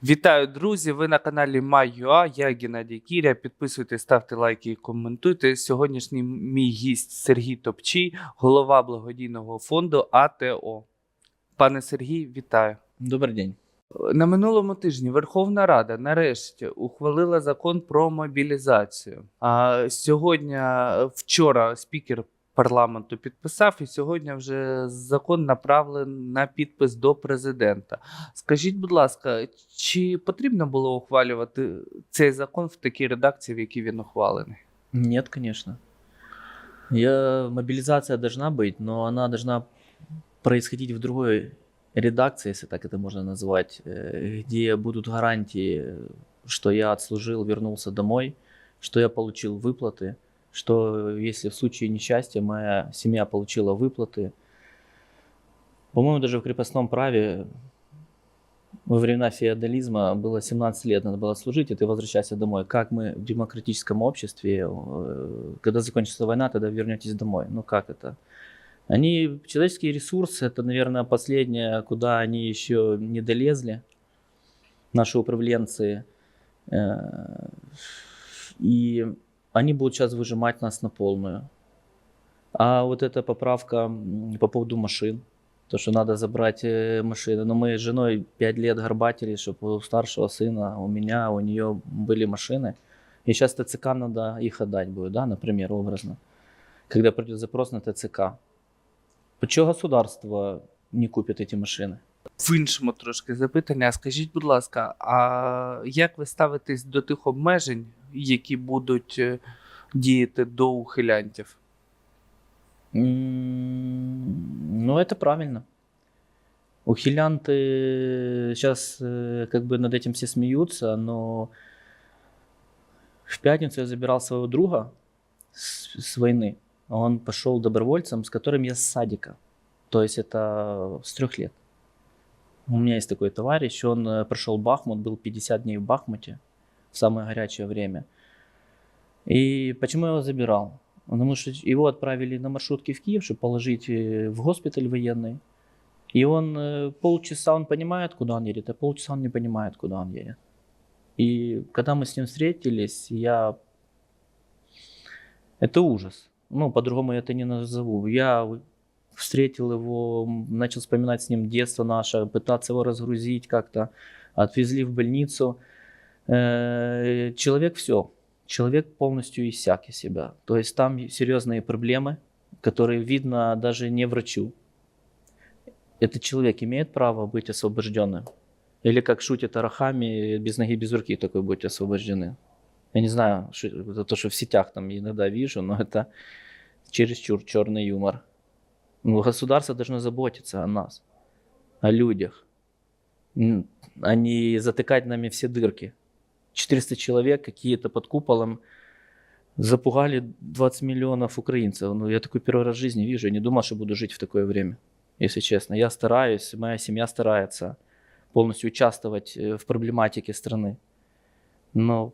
Вітаю, друзі! Ви на каналі Май.ua, я Геннадій Кіря. Підписуйтесь, ставте лайки і коментуйте. Сьогоднішній мій гість Сергій Топчій, голова благодійного фонду АТО. Пане Сергій, вітаю. Добрый день. На минулому тижні Верховна Рада нарешті ухвалила закон про мобілізацію. А сьогодні, вчора, спікер парламенту підписав, і сьогодні вже закон направлений на підпис до президента. Скажіть, будь ласка, чи потрібно було ухвалювати цей закон в такій редакції, в якій він ухвалений? Нет, конечно. Я, мобилизация должна быть, но она должна происходить в другой редакции, если так это можно назвать, э, где будут гарантии, что я отслужил, вернулся домой, что я получил выплаты, Что если в случае несчастья моя семья получила выплаты. По-моему, даже в крепостном праве во времена феодализма было 17 лет, надо было служить, и ты возвращайся домой. Как мы в демократическом обществе, э, когда закончится война, тогда вернетесь домой. Ну как это? Они, человеческие ресурсы, это, наверное, последнее, куда они еще не долезли, наши управленцы. Э, И они будут сейчас выжимать нас на полную. А вот эта поправка м, по поводу машин, то, что надо забрать э, машины. Но мы с женой 5 лет горбатили, чтобы у старшего сына, у меня, у нее были машины. И сейчас ТЦК надо их отдать будет, да, например, образно. Когда придет запрос на ТЦК. Почему государство не купит эти машины? В іншому трошки запитання. А Скажіть, будь ласка, а як ви ставитесь до тих обмежень, які будуть е, діяти до ухилянтів? М, Ну, это правильно. Ухилянты сейчас как бы над этим все смеются, но в пятницу я забирал своего друга с, с войны. Он пошел добровольцем, с которым я с садика. То есть это с трех лет. У меня есть такой товарищ, он э, прошел Бахмут, был 50 дней в Бахмуте в самое горячее время. И почему я его забирал? Потому что его отправили на маршрутке в Киев, чтобы положить э, в госпиталь военный. И он э, полчаса он понимает, куда он едет, а полчаса он не понимает, куда он едет. И когда мы с ним встретились, я... Это ужас. Ну, по-другому я это не назову. Я встретил его, начал вспоминать с ним детство наше, пытаться его разгрузить как-то. Отвезли в больницу. Э, Человек все. Человек полностью иссяк из себя. То есть там серьезные проблемы, которые видно даже не врачу. Этот человек имеет право быть освобожденным? Или как шутят арахами, без ноги, без руки такой будете освобождены? Я не знаю, это то, что в сетях там иногда вижу, но это чересчур черный юмор. Ну, государство должно заботиться о нас, о людях, а не затыкать нами все дырки. 400 человек какие-то под куполом запугали 20 миллионов украинцев. Ну, я такой первый раз в жизни вижу. Я не думал, что буду жить в такое время, если честно. Я стараюсь, моя семья старается полностью участвовать э, в проблематике страны. Но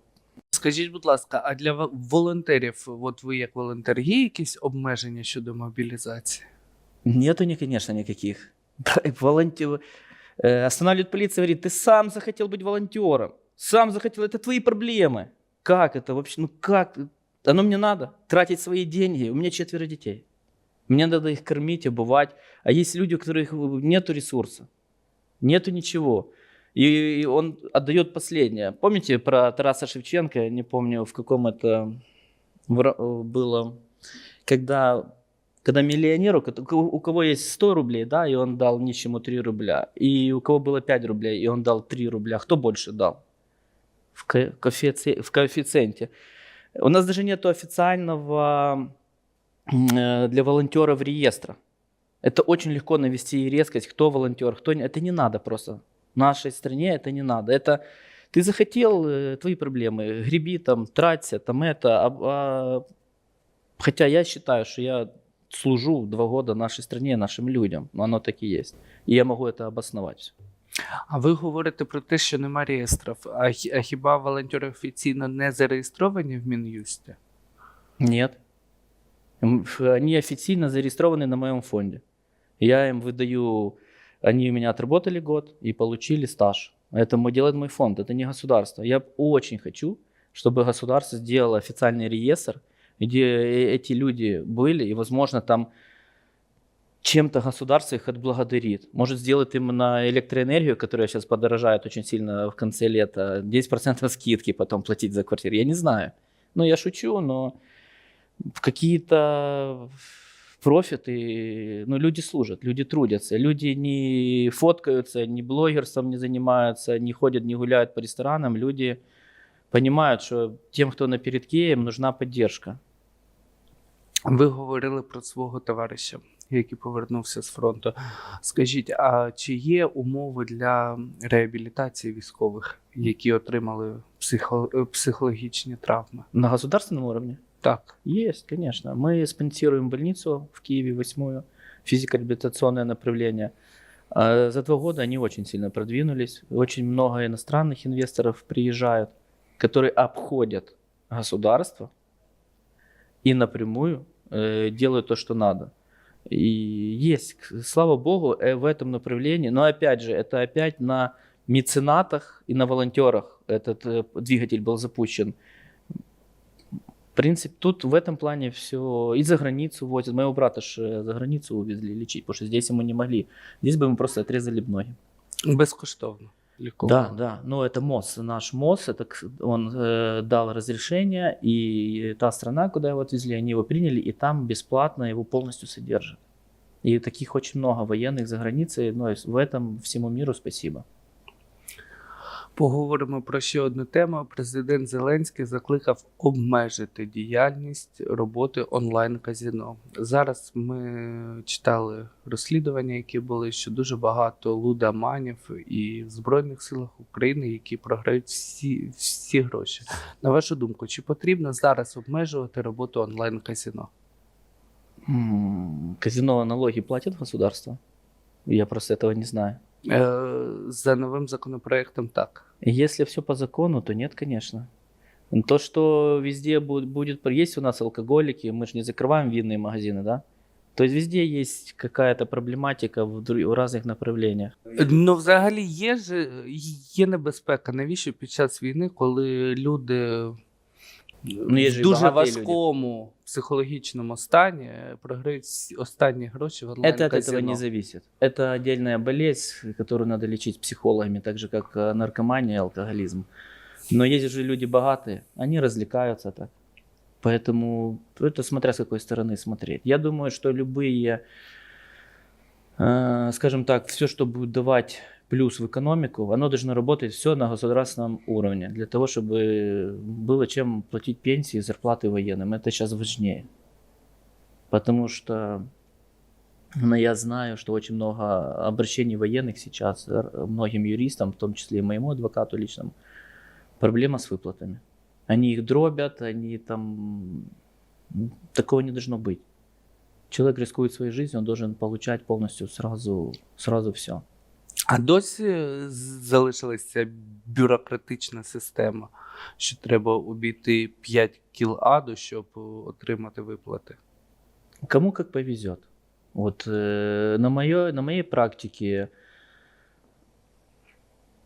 Скажіть, будь ласка, а для ва- волонтерів, от ви як волонтер, є якісь обмеження щодо мобілізації? Нету, ни, конечно, никаких. Волонтер... э, Останавливает полиция, говорит, ты сам захотел быть волонтером. Сам захотел, это твои проблемы. Как это вообще? Ну как? Оно мне надо. Тратить свои деньги. У меня четверо детей. Мне надо их кормить, обувать. А есть люди, у которых нету ресурса. Нету ничего. И он отдает последнее. Помните про Тараса Шевченко? Я не помню, в каком это было. Когда когда миллионеру, у кого есть 100 рублей, да, и он дал нищему 3 рубля, и у кого было 5 рублей, и он дал 3 рубля, кто больше дал в, ко- коэффици- в коэффициенте? У нас даже нет официального э, для волонтеров реестра. Это очень легко навести и резкость, кто волонтер, кто не. Это не надо просто. В нашей стране это не надо. Это ты захотел, э, твои проблемы, греби там, траться, там это. а- а Хотя я считаю, что я служу два года нашей стране, нашим людям. Но оно так и есть. И я могу это обосновать. А ви говорите про те, що немає реєстрів. А, хі- а хіба волонтери офіційно не зареєстровані в Мін'юсті? Нет. М, ф- Они официально зарегистрированы на моем фонде. Я им выдаю, они у меня отработали год и получили стаж. Это мо- делает мой фонд, это не государство. Я очень хочу, чтобы государство сделало официальный реестр, где э- эти люди были, и, возможно, там чем-то государство их отблагодарит. Может, сделать им на электроэнергию, которая сейчас подорожает очень сильно в конце лета, 10% скидки потом платить за квартиру. Я не знаю. Ну, я шучу, но какие-то профиты, ну, люди служат, люди трудятся, люди не фоткаются, не блогерством не занимаются, не ходят, не гуляют по ресторанам, люди понимают, что тем, кто на передке, им нужна поддержка. Ви говорили про свого товариша, який повернувся з фронту. Скажіть, а чи є умови для реабілітації військових, які отримали психо- е, психологічні травми? На государственном уровне? Так. Есть, конечно. Мы спонсируем больницу в Киеве, восьмую, физико-реабилитационное направление. А За два года они очень сильно продвинулись. Очень много иностранных инвесторов приезжают, которые обходят государство и напрямую э, делают то, что надо. И есть, слава богу, э, в этом направлении. Но опять же, это опять на меценатах и на волонтерах этот э, двигатель был запущен. В принципе, тут в этом плане все. И за границу возят. Моего брата ж э, за границу увезли лечить, потому что здесь ему не могли. Здесь бы ему просто отрезали б ноги. Безкоштовно Да, лікування. да. Но это МОЗ, наш МОЗ, это он э, дал разрешение, и та страна, куда его отвезли, они его приняли, и там бесплатно его полностью содержат. И таких очень много военных за границей. Но в этом всему миру спасибо. Поговоримо про ще одну тему. Президент Зеленський закликав обмежити діяльність роботи онлайн-казіно. Зараз ми читали розслідування, які були, що дуже багато лудоманів і в Збройних силах України, які програють всі, всі гроші. На вашу думку, чи потрібно зараз обмежувати роботу онлайн-казіно? М, Казино налоги платит государство? Я просто этого не знаю. Е, за новим законопроектом так. Если все по закону, то нет, конечно. То, что везде будет, будет... Есть у нас алкоголики, мы же не закрываем винные магазины, да? То есть везде есть какая-то проблематика в, дру- в разных направлениях. Ну, взагалі, є ж є небезпека. Навіщо під час війни, коли люди Ну, є ж в і дуже багаті важкому психологічному стані програють всі останні гроші в онлайн Это от этого не зависит. Это отдельная болезнь, которую надо лечить психологами, так же как э, наркомания и алкоголизм. Но есть же люди богатые, они развлекаются так. Поэтому это смотря с какой стороны смотреть. Я думаю, что любые, э, скажем так, все, что будет давать плюс в экономику, оно должно работать все на государственном уровне, для того, чтобы было чем платить пенсии и зарплаты военным. Это сейчас важнее. Потому что но я знаю, что очень много обращений военных сейчас, р- многим юристам, в том числе и моему адвокату личному, проблема с выплатами. Они их дробят, они там... м, Такого не должно быть. Человек рискует своей жизнью, он должен получать полностью сразу, сразу все. А досі з- залишилася бюрократична система, що треба обійти 5 кіл аду, щоб е, отримати виплати. Кому как повезет. Вот э, на, моё, на моей практике,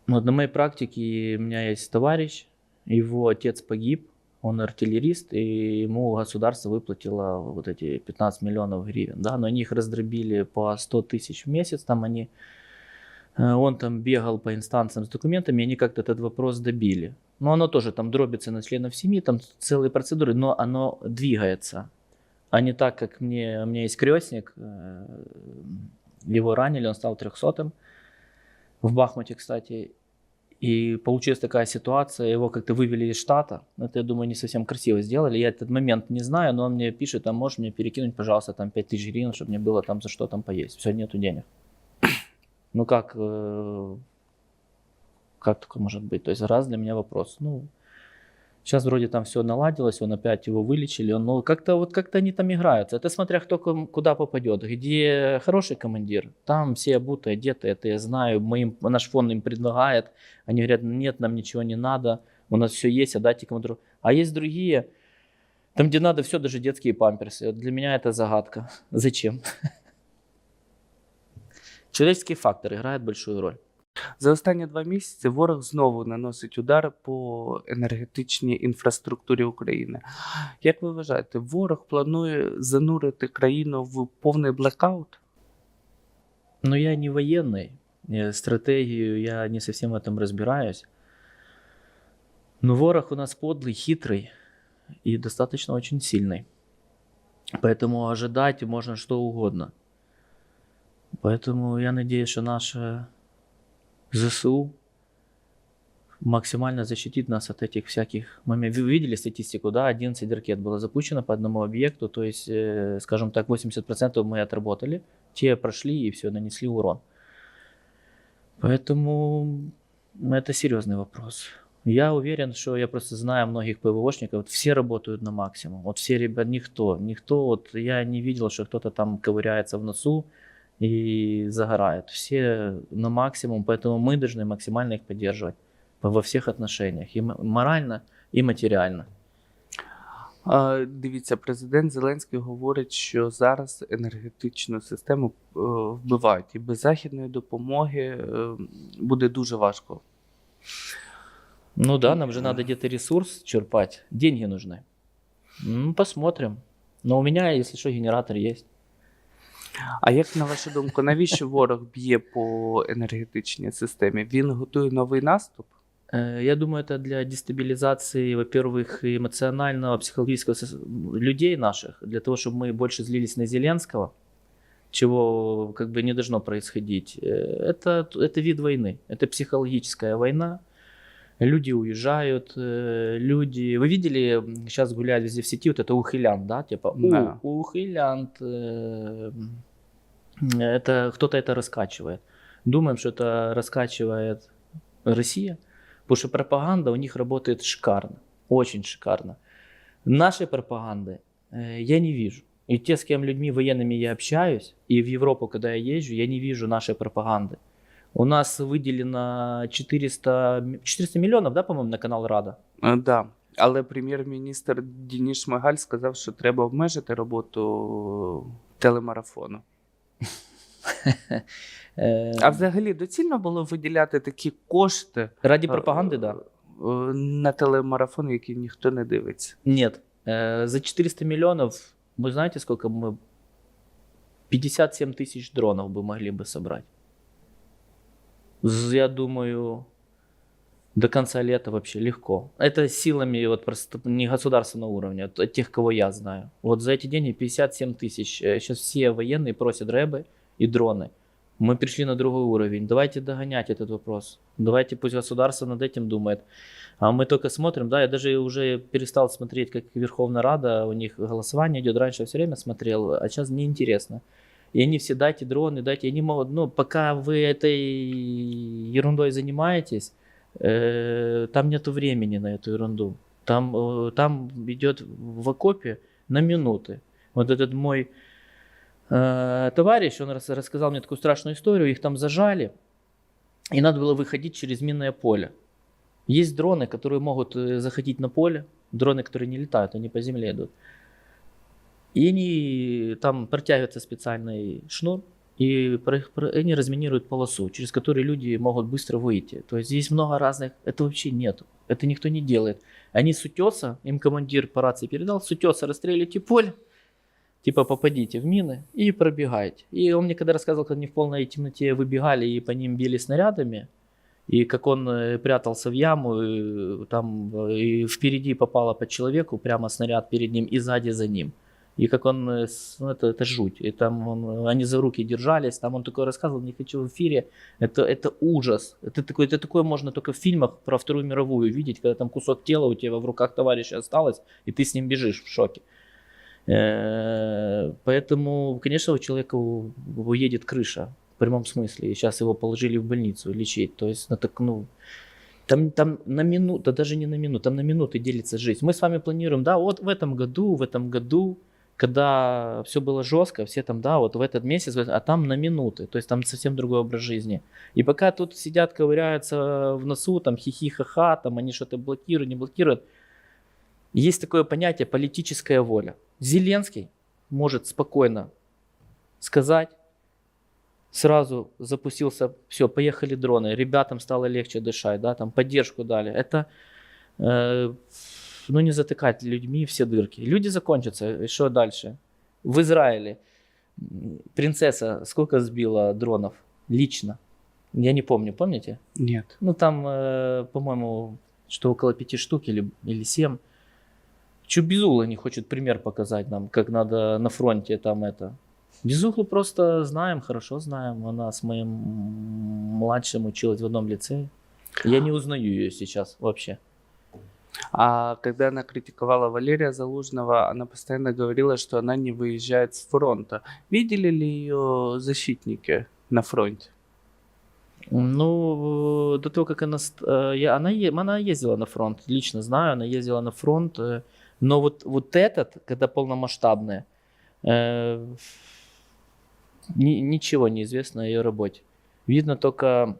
вот на моей практике у меня есть товарищ, его отец погиб, он артиллерист, и ему государство выплатило вот эти 15 миллионов гривен, да, но они их раздробили по 100 тысяч в месяц, там они, э, он там бегал по инстанциям с документами, и они как-то этот вопрос добили. Но оно тоже там дробится на членов семьи, там целые процедуры, но оно двигается. А не так, как мне, у меня есть крестник, э, его ранили, он стал трехсотым. В Бахмуте, кстати, и получилась такая ситуация, его как-то вывели из штата, это, я думаю, не совсем красиво сделали, я этот момент не знаю, но он мне пишет, а можешь мне перекинуть, пожалуйста, там 5000 гривен, чтобы мне было там за что там поесть, все, нету денег. Ну как, э, как такое может быть? То есть раз для меня вопрос, ну, Сейчас вроде там все наладилось, он опять его вылечили, он, ну как-то вот как-то они там играются. Это смотря кто куда попадет. Где хороший командир, там все обуты, одеты, это я знаю. Мы им, наш фонд им предлагает, они говорят, нет, нам ничего не надо, у нас все есть, отдайте командиру. А есть другие, там где надо все, даже детские памперсы. Вот для меня это загадка. Зачем? Человеческий фактор играет большую роль. За останні два місяці ворог знову наносить удар по енергетичній інфраструктурі України. Як ви вважаєте, ворог планує занурити країну в повний блекаут? Но я не военный, э, стратегию я не совсем в этом разбираюсь. Но ворог у нас подлый, хитрый и достаточно очень сильный. Поэтому ожидать можно что угодно. Поэтому я надеюсь, что наше ЗСУ максимально защитит нас от этих всяких моментов. Вы видели статистику, да? 11 ракет было запущено по одному объекту, то есть, э, скажем так, 80% мы отработали, те прошли и все, нанесли урон. Поэтому это серьезный вопрос. Я уверен, что я просто знаю многих ПВОшников, вот все работают на максимум. Вот все ребят, никто, никто, вот я не видел, что кто-то там ковыряется в носу и загорает. Все на максимум, поэтому мы должны максимально их поддерживать по- во всех отношениях, и м- морально, и материально. А, Дивіться, президент Зеленський говорить, що зараз енергетичну систему е, вбивають, і без західної допомоги е, буде дуже важко. Ну да, нам же надо где-то ресурс черпать, деньги нужны. Ну, посмотрим. Но у меня, если что, генератор есть. А як на вашу думку, навіщо ворог б'є по енергетичній системі? Він готує новий наступ? Э, Я думаю, это для дестабилизации, во-первых, эмоционального, психологического сос- людей наших, для того, чтобы мы больше злились на Зеленского, чего как бы не должно происходить. Э, Это, это вид войны, это психологическая война. Люди уезжают, э, люди... Вы видели, сейчас гуляют везде в сети вот это ухилянт, да? Типа, у, Да. ухилянт. э, Это кто-то это раскачивает. Думаем, что это раскачивает Россия, потому что пропаганда у них работает шикарно, очень шикарно. Нашей пропаганды э, я не вижу. И те, с кем людьми военными я общаюсь, и в Европу, когда я езжу, я не вижу нашей пропаганды. У нас выделено 400, м- 400 миллионов, да, по-моему, на канал Рада? Е, Да. Але прем'єр-міністр Дініш Шмигаль сказав, що треба обмежити роботу телемарафону. Э, А взагалі доцільно було виділяти такі кошти Ради е, пропаганды, да. е, на телемарафон, який ніхто не дивиться. Нет. Э, За 400 миллионов, вы знаете, сколько мы... 57 тысяч дронов бы могли бы собрать. Я думаю, до конца лета вообще легко. Это силами вот просто не государственного уровня, а тех, кого я знаю. Вот за эти деньги 57 тысяч. Сейчас все военные просят рэбы и дроны. Мы пришли на другой уровень. Давайте догонять этот вопрос. Давайте пусть государство над этим думает. А мы только смотрим, да, я даже уже перестал смотреть, как Верховная Рада, у них голосование идет. Раньше все время смотрел, а сейчас неинтересно. И они все дайте дроны, дайте, они могут, ну, пока вы этой ерундой занимаетесь, э, там нету времени на эту ерунду. Там, э, там идет в окопе на минуты. Вот этот мой э, товарищ, он рас- рассказал мне такую страшную историю, их там зажали, и надо было выходить через минное поле. Есть дроны, которые могут э, заходить на поле, дроны, которые не летают, они по земле идут. И они там протягивается специальный шнур, и они разминируют полосу, через которую люди могут быстро выйти. То есть здесь много разных, это вообще нет, это никто не делает. Они с утеса, им командир по рации передал, с утеса расстреливайте поле, типа попадите в мины и пробегайте. И он мне когда рассказывал, как они в полной темноте выбегали и по ним били снарядами, и как он э, прятался в яму, и, там э, и впереди попало по человеку, прямо снаряд перед ним и сзади за ним. И как он, э, ну, это, это жуть. И там он, они за руки держались, там он такой рассказывал, не хочу в эфире. Это, это ужас. Это такое, это такое можно только в фильмах про Вторую мировую видеть, когда там кусок тела у тебя в руках товарища осталось, и ты с ним бежишь в шоке. Э, Поэтому, конечно, у человека уедет крыша в прямом смысле. И сейчас его положили в больницу лечить. То есть, ну, так, ну, там, там на минуту, да даже не на минуту, там на минуты делится жизнь. Мы с вами планируем, да, вот в этом году, в этом году, когда все было жестко, все там, да, вот в этот месяц, а там на минуты, то есть там совсем другой образ жизни. И пока тут сидят, ковыряются в носу, там хихи-ха-ха, там они что-то блокируют, не блокируют, есть такое понятие политическая воля. Зеленский может спокойно сказать, сразу запустился, все, поехали дроны, ребятам стало легче дышать, да, там поддержку дали. Это, э, ну, не затыкать людьми все дырки. Люди закончатся, и что дальше? В Израиле принцесса сколько сбила дронов лично? Я не помню, помните? Нет. Ну, там, э, по-моему, что около пяти штук или, или семь. Че Безуглый не хочет пример показать нам, как надо на фронте там это. Безуглу просто знаем, хорошо знаем. Она с моим младшим училась в одном лицее. Я не узнаю ее сейчас вообще. А когда она критиковала Валерия Залужного, она постоянно говорила, что она не выезжает с фронта. Видели ли ее защитники на фронте? Ну, до того, как она... э, я- она, она ездила на фронт, лично знаю, она ездила на фронт. э, Но вот, вот этот, когда полномасштабная, э, ни- ничего не известно о ее работе. Видно только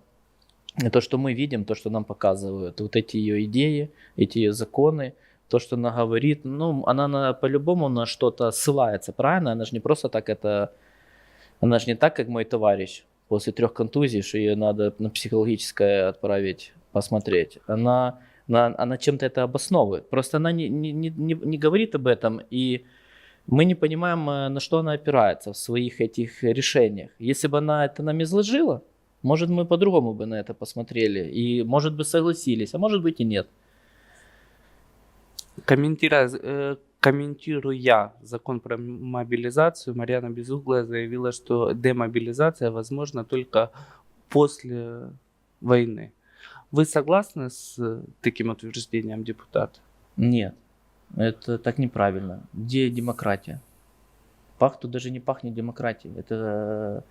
то, что мы видим, то, что нам показывают. Вот эти ее идеи, эти ее законы, то, что она говорит. Ну, она на, по-любому на что-то ссылается, правильно? Она же не просто так это... Она же не так, как мой товарищ после трех контузий, что ее надо на психологическое отправить посмотреть. Она, она, она чем-то это обосновывает. Просто она не, не, не, не говорит об этом, и мы не понимаем, э, на что она опирается в своих этих решениях. Если бы она это нам изложила, может, мы по-другому бы на это посмотрели, и, может быть, согласились, а может быть и нет. Комментируя, э, комментируя закон про мобилизацию, Марьяна Безуглая заявила, что демобилизация возможна только после войны. Вы согласны с таким утверждением депутата? Нет, это так неправильно. Где демократия? Пахту даже не пахнет демократией. Это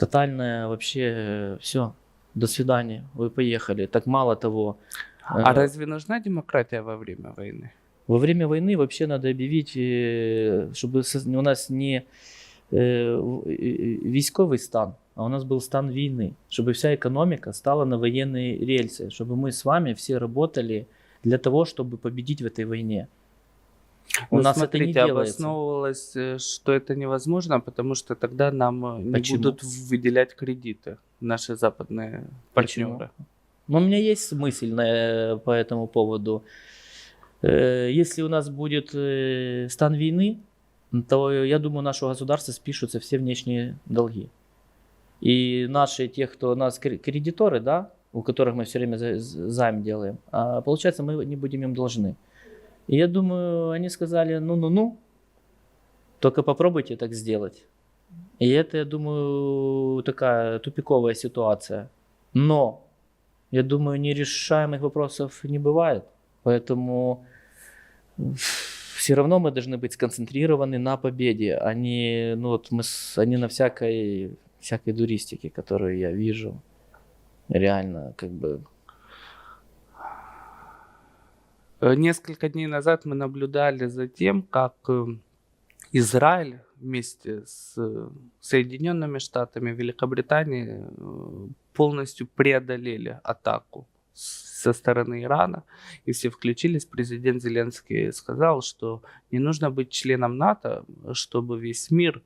тотальное вообще все. До свидания, вы поехали. Так мало того, А э, разве нужна демократия во время войны? во время войны вообще надо объявить, э, чтобы у нас не э, э, військовий стан, а у нас был стан войны, чтобы вся экономика стала на военные рельсы, чтобы мы с вами все работали для того, чтобы победить в этой войне. У Ну, нас это не смотрите, делается. обосновывалось, э, что это невозможно, потому что тогда нам э, не Почему? будут выделять кредиты наши западные Почему? партнеры. Но у меня есть мысль на, э, по этому поводу. Если у нас будет стан войны, то я думаю, нашего государства спишутся все внешние долги. И наши, те, кто у нас кре- кредиторы, да, у которых мы все время займ делаем, а получается, мы не будем им должны. И я думаю, они сказали, ну-ну-ну, только попробуйте так сделать. И это, я думаю, такая тупиковая ситуация. Но я думаю, нерешаемых вопросов не бывает. Поэтому все равно мы должны быть сконцентрированы на победе, а не, ну вот мы, с- а не на всякой, всякой дуристике, которую я вижу. Реально, как бы, Э, Несколько дней назад мы наблюдали за тем, как э, Израиль вместе с э, Соединенными Штатами Великобритании э, полностью преодолели атаку со стороны Ирана, и все включились. Президент Зеленский сказал, что не нужно быть членом НАТО, чтобы весь мир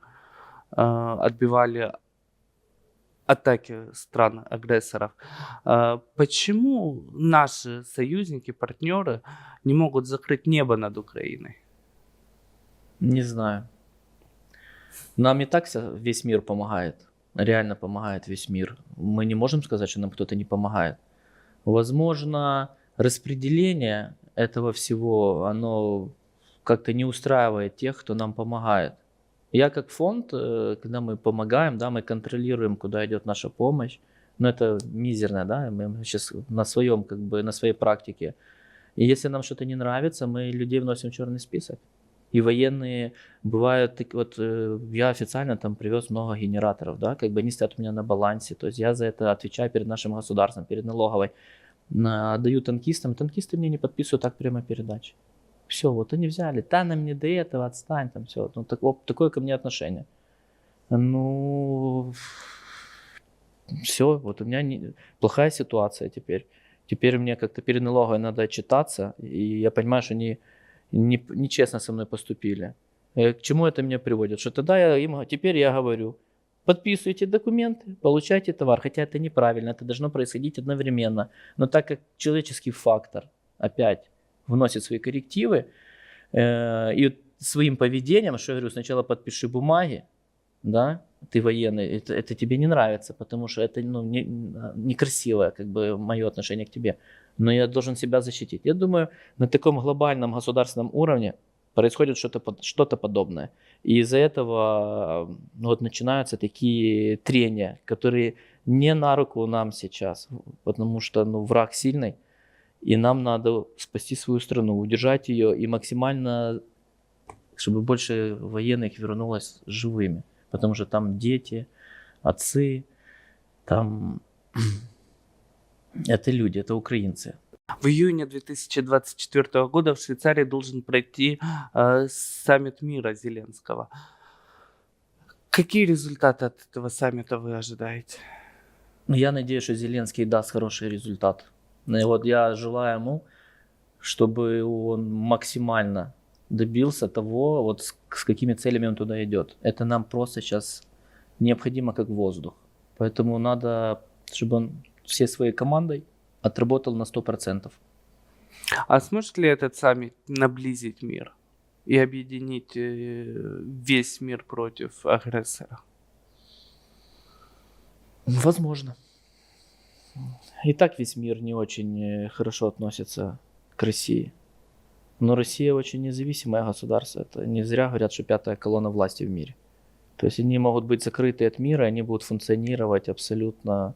э, отбивали атаки стран-агрессоров. А, Почему наши союзники, партнеры не могут закрыть небо над Украиной? не знаю. Нам и так весь мир помогает. Реально помогает весь мир. Мы не можем сказать, что нам кто-то не помогает. Возможно, распределение этого всего, оно как-то не устраивает тех, кто нам помогает. Я как фонд, э, когда мы помогаем, да, мы контролируем, куда идет наша помощь. Но это мизерно, да, мы сейчас на своем, как бы, на своей практике. И если нам что-то не нравится, мы людей вносим в черный список. И военные бывают, вот э, я официально там привез много генераторов, да, как бы они стоят у меня на балансе, то есть я за это отвечаю перед нашим государством, перед налоговой. На- Отдаю танкистам, танкисты мне не подписывают так прямо передачи. Все, вот они взяли, та нам не до этого, отстань там, все. Ну, так, вот такое ко мне отношение. Ну, все, вот у меня не- плохая ситуация теперь. Теперь мне как-то перед налоговой надо отчитаться, и я понимаю, что они не, нечестно со мной поступили. Э, К чему это меня приводит? Что тогда я им, теперь я говорю, подписываете документы, получаете товар. Хотя это неправильно, это должно происходить одновременно. Но так как человеческий фактор опять вносит свои коррективы, э, и своим поведением, что я говорю, сначала подпиши бумаги, да, ты военный, это, это тебе не нравится, потому что это ну, не, некрасивое, как бы, мое отношение к тебе. Но я должен себя защитить. Я думаю, на таком глобальном государственном уровне происходит что-то, что-то подобное. И из-за этого ну, вот начинаются такие трения, которые не на руку нам сейчас, потому что ну, враг сильный, и нам надо спасти свою страну, удержать ее и максимально, чтобы больше военных вернулось живыми, потому что там дети, отцы, там это люди, это украинцы. В июне 2024 года в Швейцарии должен пройти э, саммит мира Зеленского. Какие результаты от этого саммита вы ожидаете? Ну, Я надеюсь, что Зеленский даст хороший результат. Ну, и вот я желаю ему, чтобы он максимально добился того, вот с, с какими целями он туда идет. Это нам просто сейчас необходимо как воздух. Поэтому надо, чтобы он всей своей командой отработал на 100%. А сможет ли этот саммит наблизить мир и объединить э, весь мир против агрессора? Возможно. И так весь мир не очень э, хорошо относится к России. Но Россия очень независимое государство. Это не зря говорят, что пятая колонна власти в мире. То есть они могут быть закрыты от мира, они будут функционировать абсолютно...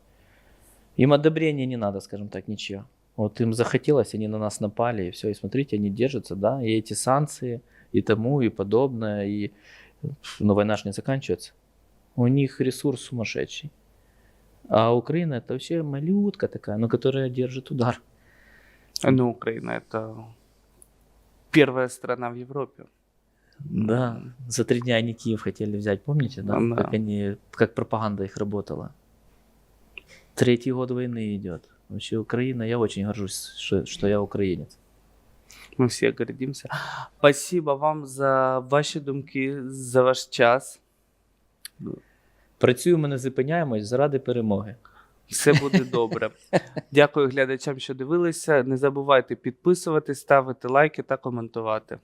Им одобрения не надо, скажем так, ничего. Вот им захотелось, они на нас напали, и все. И смотрите, они держатся, да, и эти санкции, и тому, и подобное, и... Но война же не заканчивается. У них ресурс сумасшедший. А Украина это вообще малютка такая, но которая держит удар. Ну, Украина это первая страна в Европе. Да. За три дня они Киев хотели взять, помните, да? Да. Как они, как пропаганда их работала. Третий год войны идет. Вообще Украина, я очень горжусь, что, что я украинец. Ми всі гордимося. Спасибо вам за ваші думки, за ваш час. Працюємо, не зупиняємось заради перемоги. Все буде добре. Дякую глядачам, що дивилися. Не забувайте підписуватись, ставити лайки та коментувати.